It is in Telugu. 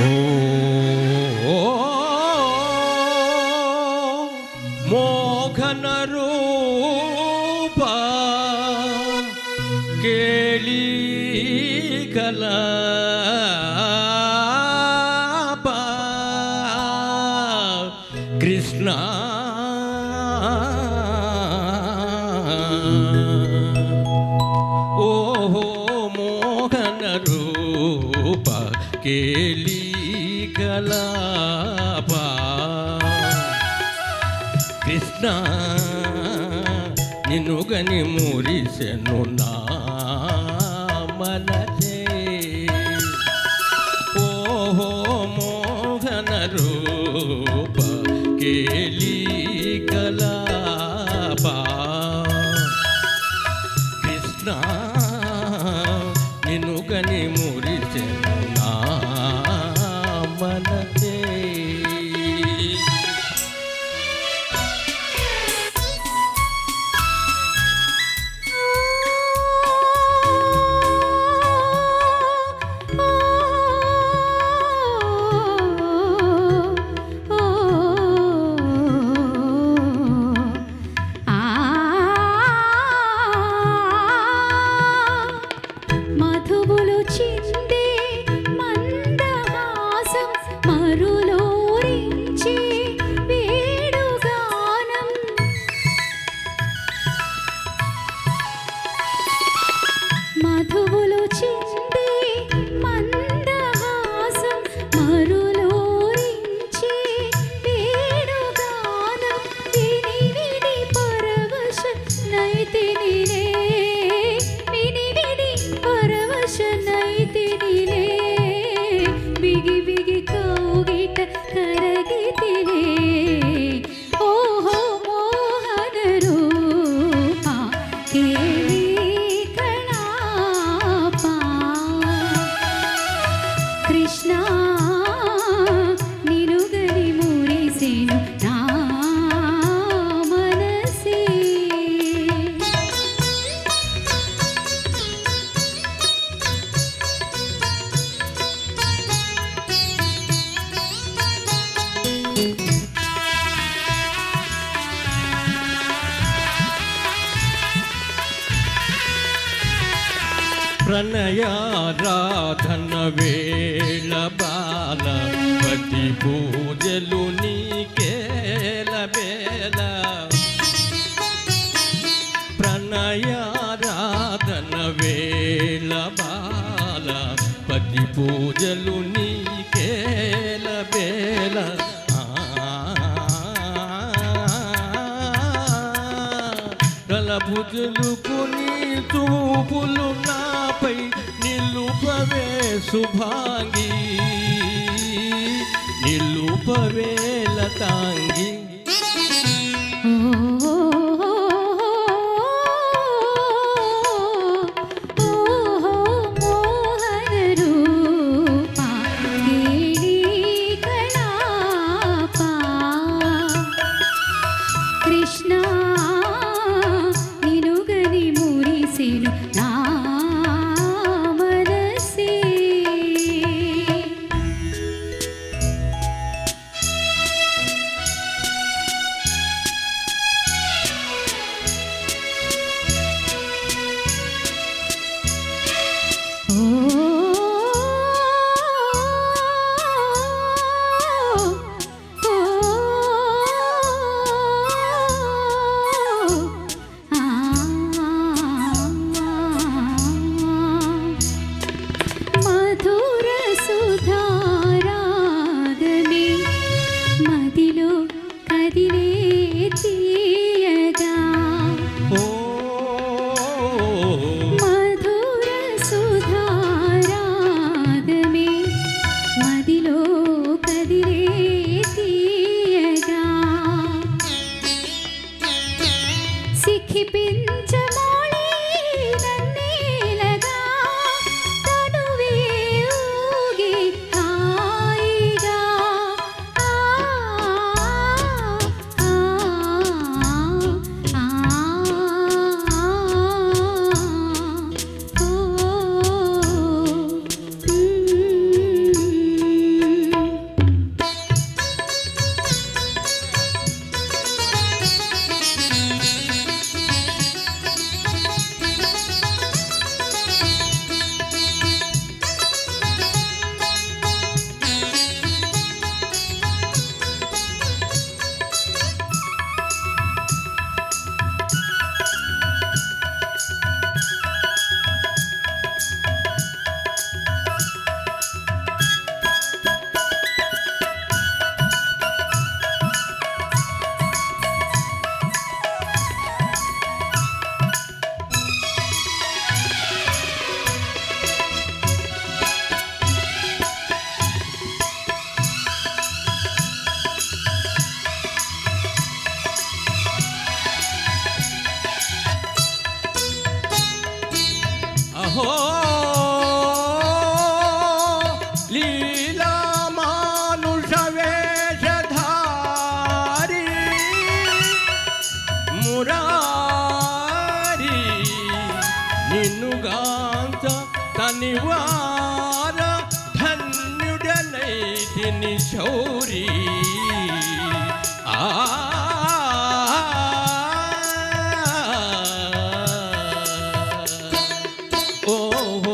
ఓ మోహన రూప కేళీ కలా కృష్ణ ఓహో మోహన రూప కేళీ కలాపా కృష్ణ నిన్ను గని మురిసెను నా మనసే ఓహో మోహన రూప కేలి দেখি ప్రణయారాధన వేళ బాల పతి పూజలు నీకేల వేళ ప్రణయారాధన వేళ బాల పతి పూజలు నీకేల వేళ తలభుజలు కొని చూపులు నా నిలుపవే శుభాంగి నిలుపవే లతాంగి. కృష్ణ నినుగని మురిసెను నా যিনি সৌরী আ oh,